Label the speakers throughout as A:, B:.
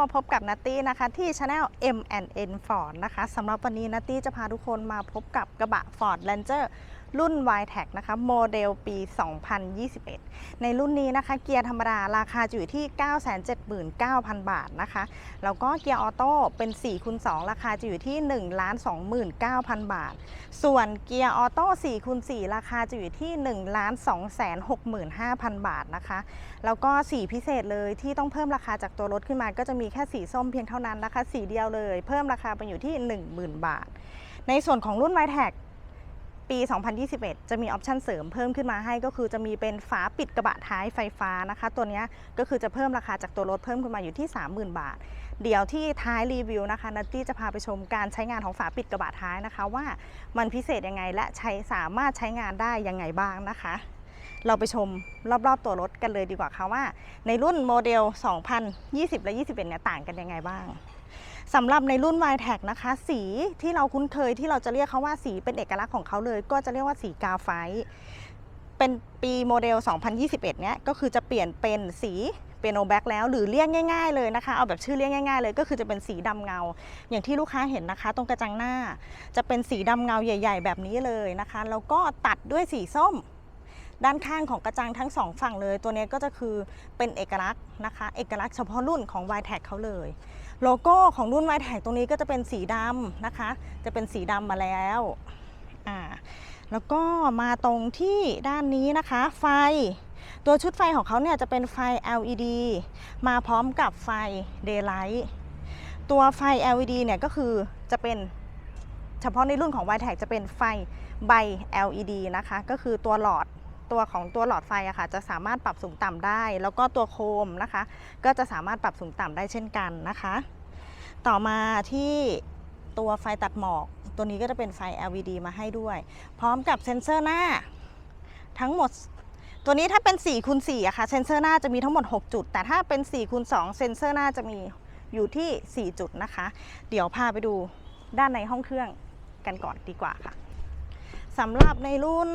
A: มาพบกับนัตตี้นะคะที่ช anel M&N Ford นะคะสำหรับวันนี้นัตตี้จะพาทุกคนมาพบกับกระบะ Ford Ranger รุ่น y t e c นะคะโมเดลปี 2021 ในรุ่นนี้นะคะเกียร์ธรรมดาราคาจะอยู่ที่ 979,000 บาทนะคะ แล้วก็เกียร์ออโต้เป็น4คูณ2ราคาจะอยู่ที่ 1 29,000 บาท ส่วนเกียร์ออโต้4คูณ4ราคาจะอยู่ที่ 1 265,000 บาทนะคะ แล้วก็สีพิเศษเลยที่ต้องเพิ่มราคาจากตัวรถขึ้นมา ก็จะมีแค่สีส้มเพียงเท่านั้นนะคะ สีเดียวเลย เพิ่มราคาไปอยู่ที่ 10,000 บาท ในส่วนของรุ่น y t e c ปี 2021 จะมีออปชันเสริมเพิ่มขึ้นมาให้ก็คือจะมีเป็นฝาปิดกระบะท้ายไฟฟ้านะคะ ตัวนี้ก็คือจะเพิ่มราคาจากตัวรถเพิ่มขึ้นมาอยู่ที่ 30,000 บาท เดี๋ยวที่ท้ายรีวิวนะคะนัตตี้จะพาไปชมการใช้งานของฝาปิดกระบะท้ายนะคะ ว่ามันพิเศษยังไงและใช้สามารถใช้งานได้ยังไงบ้างนะคะเราไปชมรอบๆตัวรถกันเลยดีกว่าค่ะว่า ในรุ่นโมเดล 2020 และ 21 เนี่ยต่างกันยังไงบ้าง สำหรับในรุ่น y t e c นะคะ สีที่เราคุ้นเคยที่เราจะเรียกเขาว่าสีเป็นเอกลักษณ์ของเขาเลย ก็จะเรียกว่าสีกาไฟ เป็นปีโมเดล 2021 เนี่ยก็คือจะเปลี่ยนเป็นสีเปียโนแบ็กแล้วหรือเรียกง่ายๆเลยนะคะ เอาแบบชื่อเรียกง่ายๆเลยก็คือจะเป็นสีดำเงา อย่างที่ลูกค้าเห็นนะคะ ตรงกระจังหน้า จะเป็นสีดำเงาใหญ่ ๆ แบบนี้เลยนะคะแล้วก็ตัดด้วยสีส้ม ด้านข้างของกระจังทั้งสองฝั่งเลย ตัวนี้ก็จะคือเป็นเอกลักษณ์นะคะ เอกลักษณ์เฉพาะรุ่นของ y t e c เขาเลย โลโก้ของรุ่น y t e c ตรงนี้ก็จะเป็นสีดำนะคะ จะเป็นสีดำมาแล้วอ่าแล้วก็มาตรงที่ด้านนี้นะคะ ไฟ ตัวชุดไฟของเขาเนี่ยจะเป็นไฟ LED มาพร้อมกับไฟ Daylight ตัวไฟ LED เนี่ยก็คือจะเป็นเฉพาะในรุ่นของ y t e c จะเป็นไฟใบ LED นะคะ ก็คือตัวหลอด ตัวของตัวหลอดไฟอะค่ะจะสามารถปรับสูงต่ำได้ แล้วก็ตัวโคมนะคะ ก็จะสามารถปรับสูงต่ำได้เช่นกันนะคะ ต่อมาที่ตัวไฟตัดหมอก ตัวนี้ก็จะเป็นไฟ LED มาให้ด้วย พร้อมกับเซ็นเซอร์หน้า ทั้งหมดตัวนี้ถ้าเป็น4คูณ4อะค่ะเซ็นเซอร์หน้าจะมีทั้งหมด 6 จุด แต่ถ้าเป็น4คูณ2เซ็นเซอร์หน้าจะมีอยู่ที่ 4 จุดนะคะ เดี๋ยวพาไปดูด้านในห้องเครื่องกันก่อนดีกว่าค่ะสำหรับในรุ่น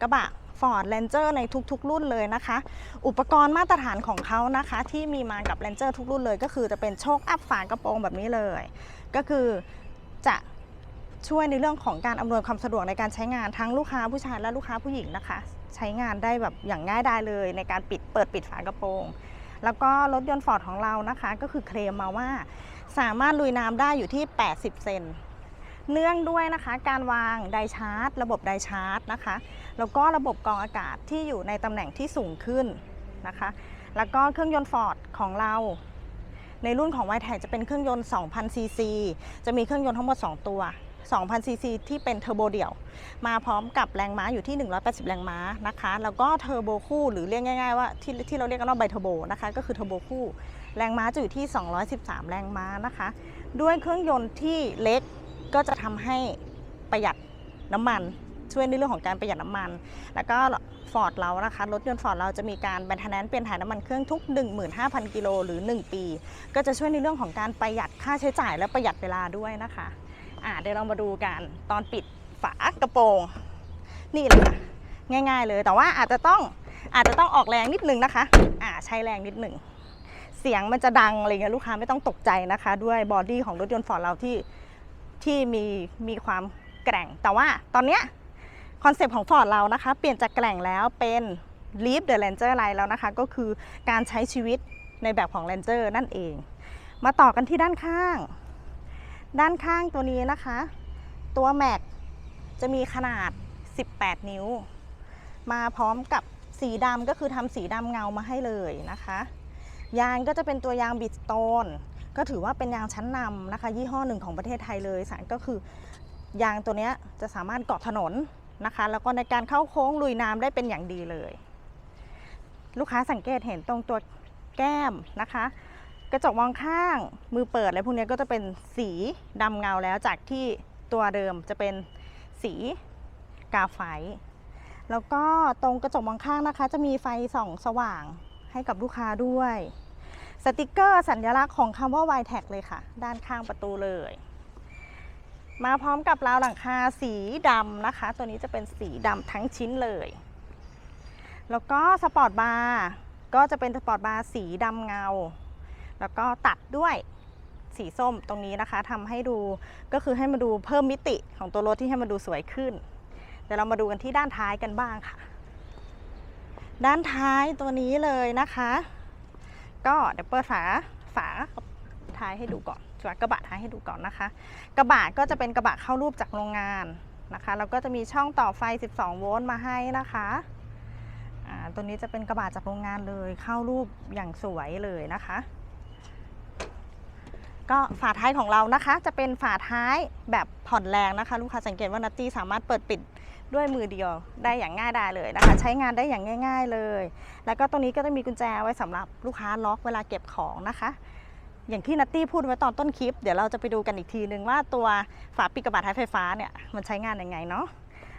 A: กระบะ Ford Ranger ในทุกๆ รุ่นเลยนะคะ อุปกรณ์มาตรฐานของเขานะคะ ที่มีมากับ Ranger ทุกรุ่นเลย ก็คือจะเป็นโชคอัพฝากระโปรงแบบนี้เลย ก็คือจะช่วยในเรื่องของการอำนวยความสะดวกในการใช้งานทั้งลูกค้าผู้ชายและลูกค้าผู้หญิงนะคะ ใช้งานได้แบบอย่างง่ายดายเลย ในการปิดเปิดปิดฝากระโปรง แล้วก็รถยนต์ Ford ของเรานะคะ ก็คือเคลมมาว่า สามารถลุยน้ำได้อยู่ที่ 80 เซนเนื่องด้วยนะคะ การวางไดชาร์จ ระบบไดชาร์จนะคะ แล้วก็ระบบกรองอากาศที่อยู่ในตำแหน่งที่สูงขึ้นนะคะ แล้วก็เครื่องยนต์ฟอร์ดของเรา ในรุ่นของ y t e c จะเป็นเครื่องยนต์ 2,000 ซีซี จะมีเครื่องยนต์ทั้งหมด 2 ตัว 2,000 ซีซี ที่เป็นเทอร์โบเดี่ยว มาพร้อมกับแรงม้าอยู่ที่ 180 แรงม้านะคะ แล้วก็เทอร์โบคู่หรือเรียกง่ายๆว่าที่ที่เราเรียกกันว่าไบเทอร์โบนะคะ ก็คือเทอร์โบคู่ แรงม้าจะอยู่ที่ 213 แรงม้านะคะ ด้วยเครื่องยนต์ที่เล็กก็จะทำให้ประหยัดน้ำมัน ช่วยในเรื่องของการประหยัดน้ำมัน แล้วก็ฟอร์ดเรานะคะรถยนต์ฟอร์ดเราจะมีการแบนทนนเปลี่ยนถ่ายน้ำมันเครื่องทุก 15,000 กิโลหรือ 1 ปี ก็จะช่วยในเรื่องของการประหยัดค่าใช้จ่ายและประหยัดเวลาด้วยนะคะอ่าเดี๋ยวเรามาดูกันตอนปิดฝากระโปรงนี่เลยค่ะง่าย ๆ เลยแต่ว่าอาจจะต้องอาจจะต้องออกแรงนิดนึงนะคะอ่าใช้แรงนิดหนึ่งเสียงมันจะดังอะไรเงี้ยลูกค้าไม่ต้องตกใจนะคะ ด้วยบอดี้ของรถยนต์ฟอร์ดเราที่ที่มีมีความแกร่ง แต่ว่าตอนเนี้ย คอนเซปต์ของฟอร์ดเรานะคะ เปลี่ยนจากแกร่งแล้วเป็น Live the Ranger Life แล้วนะคะ ก็คือการใช้ชีวิตในแบบของ Ranger นั่นเอง มาต่อกันที่ด้านข้าง ด้านข้างตัวนี้นะคะ ตัวแม็กจะมีขนาด 18 นิ้ว มาพร้อมกับสีดำก็คือทำสีดำเงามาให้เลยนะคะ ยางก็จะเป็นตัวยางบิดสโตนก็ถือว่าเป็นยางชั้นนำนะคะ ยี่ห้อหนึ่งของประเทศไทยเลยสารก็คือยางตัวนี้จะสามารถเกาะถนน นะคะ แล้วก็ในการเข้าโค้งลุยน้ำได้เป็นอย่างดีเลย ลูกค้าสังเกตเห็นตรงตัวแก้มนะคะ กระจกมองข้างมือเปิดอะไรพวกนี้ก็จะเป็นสีดำเงาแล้วจากที่ตัวเดิมจะเป็นสีกาไฟ แล้วก็ตรงกระจกมองข้างนะคะ จะมีไฟส่องสว่างให้กับลูกค้าด้วย สติกเกอร์สัญลักษณ์ของคำว่า y t e c เลยค่ะ ด้านข้างประตูเลย มาพร้อมกับราวหลังคาสีดำนะคะ ตัวนี้จะเป็นสีดำทั้งชิ้นเลย แล้วก็สปอร์ตบาร์ก็จะเป็นสปอร์ตบาร์สีดำเงา แล้วก็ตัดด้วยสีส้มตรงนี้นะคะทำให้ดูก็คือให้มาดูเพิ่มมิติของตัวรถที่ให้มาดูสวยขึ้นเดี๋ยวเรามาดูกันที่ด้านท้ายกันบ้างค่ะ ด้านท้ายตัวนี้เลยนะคะ ก็เดี๋ยวเปิดฝาฝาท้ายให้ดูก่อน ฝากระบะท้ายให้ดูก่อนนะคะ กระบะก็จะเป็นกระบะเข้ารูปจากโรงงานนะคะแล้วก็จะมีช่องต่อไฟ 12 โวลต์มาให้นะคะตัวนี้จะเป็นกระบะจากโรงงานเลยเข้ารูปอย่างสวยเลยนะคะ ก็ฝาท้ายของเรานะคะ จะเป็นฝาท้ายแบบผ่อนแรงนะคะ ลูกค้าสังเกตว่านัตตี้สามารถเปิดปิดด้วยมือเดียวได้อย่างง่ายดายเลยนะคะ ใช้งานได้อย่างง่าย ๆเลย แล้วก็ตรงนี้ก็จะมีกุญแจไว้สำหรับลูกค้าล็อกเวลาเก็บของนะคะ อย่างที่นัตตี้พูดไว้ตอนต้นคลิป เดี๋ยวเราจะไปดูกันอีกทีนึงว่าตัวฝาปิดกระบะท้ายไฟฟ้าเนี่ยมันใช้งานยังไงเนาะ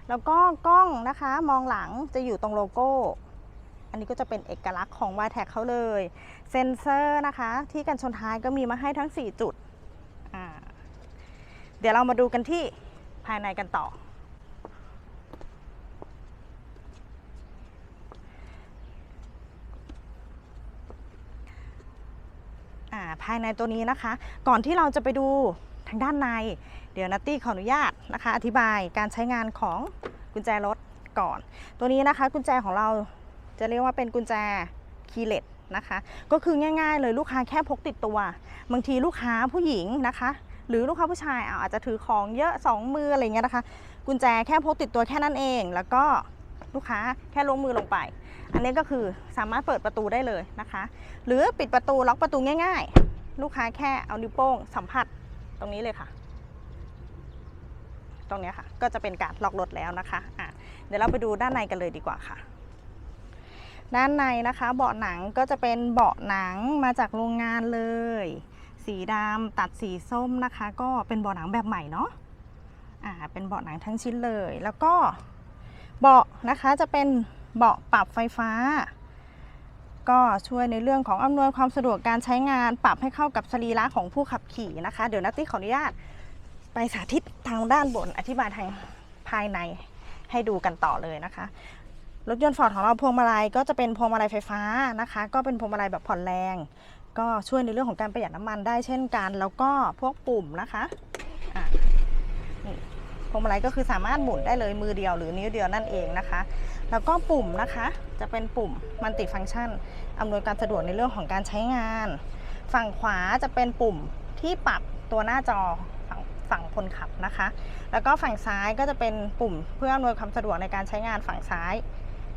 A: แล้วก็กล้องนะคะมองหลังจะอยู่ตรงโลโก้ อันนี้ก็จะเป็นเอกลักษณ์ของ y t e c เขาเลย เซนเซอร์นะคะ ที่กันชนท้ายก็มีมาให้ทั้ง 4 จุด เดี๋ยวเรามาดูกันที่ภายในกันต่อ ภายในตัวนี้นะคะ ก่อนที่เราจะไปดูทางด้านใน เดี๋ยวนัตตี้ขออนุญาตนะคะ อธิบายการใช้งานของกุญแจรถก่อน ตัวนี้นะคะกุญแจของเราจะเรียกว่าเป็นกุญแจคีย์เลสนะคะ ก็คือง่าย ๆ เลยลูกค้าแค่พกติดตัว บางทีลูกค้าผู้หญิงนะคะ หรือลูกค้าผู้ชายอาจจะถือของเยอะสองมืออะไรเงี้ยนะคะ กุญแจแค่พกติดตัวแค่นั้นเอง แล้วก็ลูกค้าแค่ลงมือลงไป อันนี้ก็คือสามารถเปิดประตูได้เลยนะคะ หรือปิดประตูล็อกประตูง่าย ๆ ลูกค้าแค่เอานิ้วโป้งสัมผัสตรงนี้เลยค่ะ ตรงนี้ค่ะ ก็จะเป็นการล็อกรถแล้วนะคะะเดี๋ยวเราไปดูด้านในกันเลยดีกว่าค่ะ ด้านในนะคะ เบาะหนังก็จะเป็นเบาะหนังมาจากโรงงานเลย สีดำตัดสีส้มนะคะ ก็เป็นเบาะหนังแบบใหม่เนาะอ่าเป็นเบาะหนังทั้งชิ้นเลย แล้วก็เบาะนะคะจะเป็น เบาะปรับไฟฟ้า ก็ช่วยในเรื่องของอำนวยความสะดวกการใช้งาน ปรับให้เข้ากับสรีระของผู้ขับขี่นะคะ เดี๋ยวนัตตี้ขออนุญาต ไปสาธิตทางด้านบนอธิบายทางภายในให้ดูกันต่อเลยนะคะรถยนต์ฟอร์ดของเราพวงมาลัยก็จะเป็นพวงมาลัยไฟฟ้านะคะ ก็เป็นพวงมาลัยแบบผ่อนแรง ก็ช่วยในเรื่องของการประหยัดน้ำมันได้เช่นกัน แล้วก็พวกปุ่มนะคะะ พวงมาลัยก็คือสามารถหมุนได้เลยมือเดียวหรือนิ้วเดียวนั่นเองนะคะ แล้วก็ปุ่มนะคะจะเป็นปุ่มมัลติฟัง c t ชันอำนวยการสะดวกในเรื่องของการใช้งาน ฝั่งขวาจะเป็นปุ่มที่ปรับตัวหน้าจอฝั่งฝั่งคนขับนะคะ แล้วก็ฝั่งซ้ายก็จะเป็นปุ่มเพื่ออำนวยความสะดวกในการใช้งานฝั่งซ้าย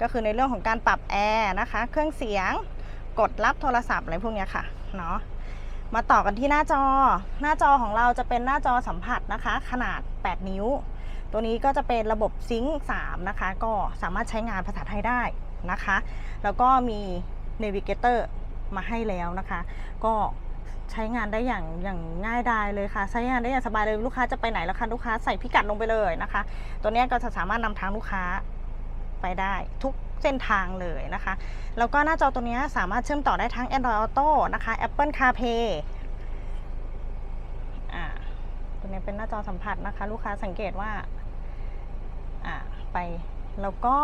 A: ก็คือในเรื่องของการปรับแอร์นะคะ เครื่องเสียง กดรับโทรศัพท์อะไรพวกนี้ค่ะเนาะ มาต่อกันที่หน้าจอ หน้าจอของเราจะเป็นหน้าจอสัมผัสนะคะ ขนาด 8 นิ้ว ตัวนี้ก็จะเป็นระบบซิงค์3นะคะ ก็สามารถใช้งานภาษาไทยได้นะคะ แล้วก็มี Navigator มาให้แล้วนะคะ ก็ใช้งานได้อย่างอย่างง่ายดายเลยค่ะ ใช้งานได้อย่างสบายเลยลูกค้าจะไปไหนแล้วคะลูกค้าใส่พิกัดลงไปเลยนะคะ ตัวนี้ก็จะสามารถนำทางลูกค้าไปได้ทุกเส้นทางเลยนะคะ แล้วก็หน้าจอตัวนี้สามารถเชื่อมต่อได้ทั้ง Android Auto นะคะ Apple CarPlay ตัวนี้เป็นหน้าจอสัมผัสนะคะ ลูกค้าสังเกตว่าอ่าไปแล้วก็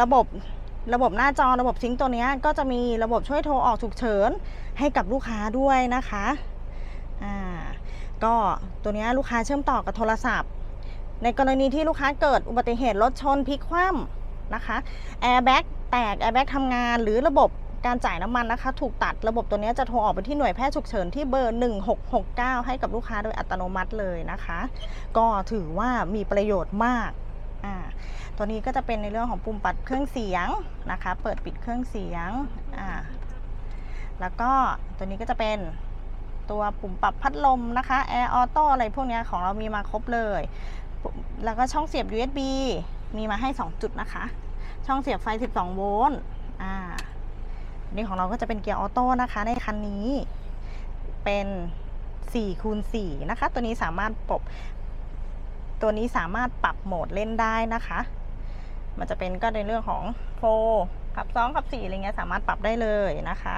A: ระบบระบบหน้าจอระบบซิงตัวนี้ก็จะมีระบบช่วยโทรออกฉุกเฉินให้กับลูกค้าด้วยนะคะอ่าก็ตัวนี้ลูกค้าเชื่อมต่อกับโทรศัพท์ ในกรณีที่ลูกค้าเกิดอุบัติเหตุรถชนพลิกคว่ำนะคะแอร์แบ็กแตกแอร์แบ็กทำงานหรือระบบ การจ่ายน้ำมันนะคะ ถูกตัดระบบตัวนี้จะโทรออกไปที่หน่วยแพทย์ฉุกเฉินที่เบอร์ 1669 ให้กับลูกค้าโดยอัตโนมัติเลยนะคะ ก็ถือว่ามีประโยชน์มากอ่าตัวนี้ก็จะเป็นในเรื่องของปุ่มปัดเครื่องเสียงนะคะ เปิดปิดเครื่องเสียงอ่าแล้วก็ตัวนี้ก็จะเป็นตัวปุ่มปรับพัดลมนะคะแอร์ออโต้อะไรพวกนี้ของเรามีมาครบเลย แล้วก็ช่องเสียบ USB มีมาให้ 2 จุดนะคะ ช่องเสียบไฟ 12 โวลต์อ่า นี่ของเราก็จะเป็นเกียร์ออโต้นะคะในคันนี้เป็น4คูณ4นะคะ ตัวนี้สามารถปรับตัวนี้สามารถปรับโหมดเล่นได้นะคะ มันจะเป็นก็ในเรื่องของโฟขับสองขับสี่อะไรเงี้ยสามารถปรับได้เลยนะคะ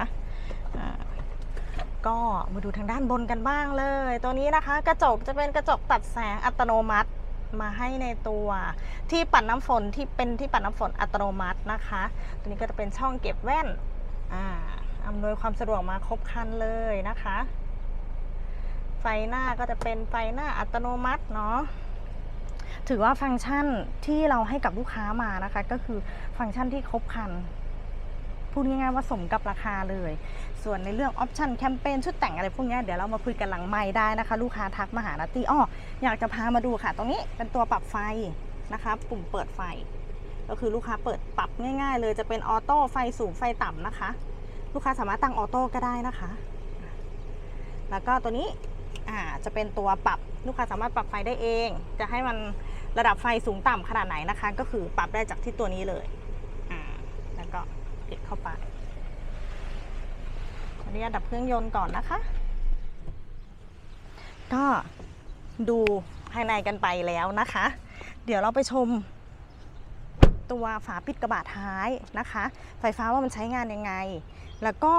A: ก็มาดูทางด้านบนกันบ้างเลย ตัวนี้นะคะ กระจกจะเป็นกระจกตัดแสงอัตโนมัติมาให้ในตัวที่ปัดน้ำฝนที่เป็นที่ปัดน้ำฝนอัตโนมัตินะคะ ตัวนี้ก็จะเป็นช่องเก็บแว่น อ่าอำนวยความสะดวกมาครบครันเลยนะคะ ไฟหน้าก็จะเป็นไฟหน้าอัตโนมัติเนาะถือว่าฟังก์ชันที่เราให้กับลูกค้ามานะคะ ก็คือฟังก์ชันที่ครบครันพูดง่ายๆว่าสมกับราคาเลย ส่วนในเรื่องออปชันแคมเปญชุดแต่งอะไรพวกนี้เดี๋ยวเรามาคุยกันหลังไม้ได้นะคะ ลูกค้าทักมาหานัตตี้อ้ออยากจะพามาดูค่ะ ตรงนี้เป็นตัวปรับไฟนะคะ ปุ่มเปิดไฟ ก็คือลูกค้าเปิดปรับง่าย ๆ เลยจะเป็นออโต้ไฟสูงไฟต่ำนะคะ ลูกค้าสามารถตั้งออโต้ก็ได้นะคะ แล้วก็ตัวนี้อ่าจะเป็นตัวปรับลูกค้าสามารถปรับไฟได้เอง จะให้มันระดับไฟสูงต่ำขนาดไหนนะคะ ก็คือปรับได้จากที่ตัวนี้เลยอ่าแล้วก็ติดเข้าไปขออนุญาตดับเครื่องยนต์ก่อนนะคะ ก็ดูภายในกันไปแล้วนะคะ เดี๋ยวเราไปชม ตัวฝาปิดกระบะท้ายนะคะ ไฟฟ้าว่ามันใช้งานยังไง แล้วก็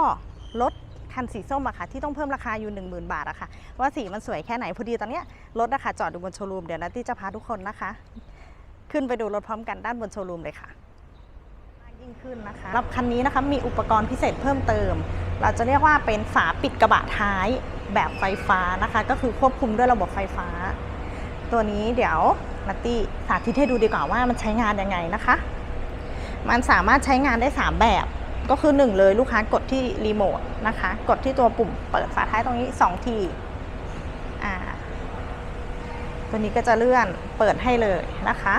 A: รถคันสีส้มอะค่ะ ที่ต้องเพิ่มราคาอยู่ 10,000 บาทอะค่ะ ว่าสีมันสวยแค่ไหนพอดีตอนเนี้ยรถอะค่ะจอดอยู่บนโชว์รูมเดี๋ยวนัตตี้จะพาทุกคนนะคะ ขึ้นไปดูรถพร้อมกันด้านบนโชว์รูมเลยค่ะมากยิ่งขึ้นนะคะรับคันนี้นะคะมีอุปกรณ์พิเศษเพิ่มเติม เราจะเรียกว่าเป็นฝาปิดกระบะท้ายแบบไฟฟ้านะคะ ก็คือควบคุมด้วยระบบไฟฟ้า ตัวนี้เดี๋ยว นัตตี้สาธิตให้ดูดีกว่าว่ามันใช้งานยังไงนะคะ มันสามารถใช้งานได้ 3 แบบก็คือ 1 เลยลูกค้ากดที่รีโมทนะคะ กดที่ตัวปุ่มเปิดฝาท้ายตรงนี้ 2 ทีอ่าตัวนี้ก็จะเลื่อนเปิดให้เลยนะคะ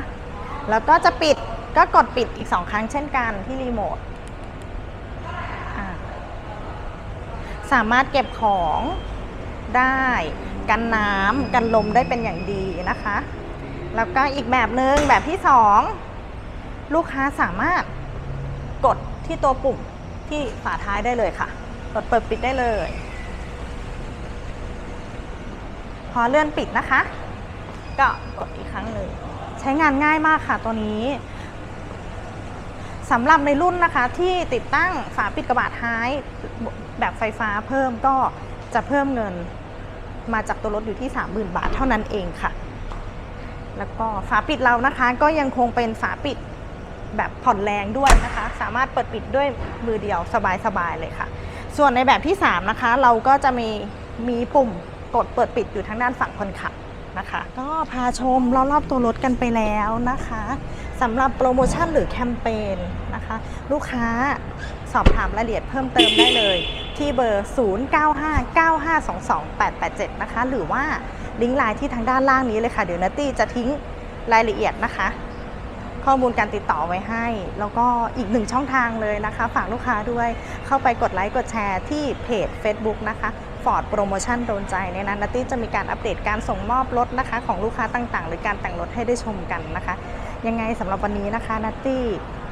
A: แล้วก็จะปิดก็กดปิดอีก 2 ครั้งเช่นกันที่รีโมทสามารถเก็บของได้ กันน้ำกันลมได้เป็นอย่างดีนะคะ แล้วก็อีกแบบหนึ่งแบบที่2ลูกค้าสามารถกดที่ตัวปุ่มที่ฝาท้ายได้เลยค่ะ กดเปิดปิดได้เลย พอเลื่อนปิดนะคะ ก็กดอีกครั้งหนึ่งใช้งานง่ายมากค่ะตัวนี้สำหรับในรุ่นนะคะที่ติดตั้งฝาปิดกระบะท้ายแบบไฟฟ้าเพิ่มก็จะเพิ่มเงินมาจากตัวรถอยู่ที่ 30,000 บาทเท่านั้นเองค่ะ แล้วก็ฝาปิดเรานะคะ ก็ยังคงเป็นฝาปิดแบบผ่อนแรงด้วยนะคะ สามารถเปิดปิดด้วยมือเดียวสบายๆเลยค่ะ ส่วนในแบบที่ 3 นะคะ เราก็จะมีมีปุ่มกดเปิดปิดอยู่ทางด้านฝั่งคนขับนะคะ ก็พาชมรอบๆตัวรถกันไปแล้วนะคะสำหรับโปรโมชั่นหรือแคมเปญนะคะ ลูกค้าสอบถามรายละเอียดเพิ่มเติมได้เลย ที่เบอร์ 0959522887 นะคะ หรือว่าลิงก์ไลน์ที่ทางด้านล่างนี้เลยค่ะ เดี๋ยวนัตตี้จะทิ้งรายละเอียดนะคะ ข้อมูลการติดต่อไว้ให้ แล้วก็อีกหนึ่งช่องทางเลยนะคะ ฝากลูกค้าด้วย เข้าไปกดไลค์กดแชร์ที่เพจ Facebook นะคะ Ford Promotion โดนใจในนั้นนัตตี้จะมีการอัปเดตการส่งมอบรถนะคะ ของลูกค้าต่างๆ หรือการแต่งรถให้ได้ชมกันนะคะ ยังไงสำหรับวันนี้นะคะนัตตี้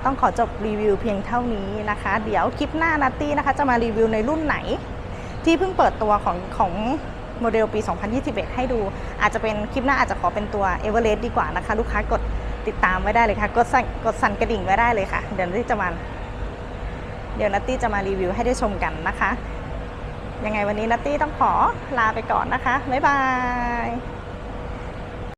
A: ต้องขอจบรีวิวเพียงเท่านี้นะคะ เดี๋ยวคลิปหน้านัตตี้นะคะจะมารีวิวในรุ่นไหน ที่เพิ่งเปิดตัวของของโมเดลปี 2021 ให้ดู อาจจะเป็นคลิปหน้าอาจจะขอเป็นตัว e v e r e s t ดีกว่านะคะ ลูกค้ากดติดตามไว้ได้เลยค่ะ กดสั่นกดสั่นกระดิ่งไว้ได้เลยค่ะ เดี๋ยวนัตตี้จะมาเดี๋ยวนัตตี้จะมารีวิวให้ได้ชมกันนะคะ ยังไงวันนี้นัตตี้ต้องขอลาไปก่อนนะคะ บ๊ายบาย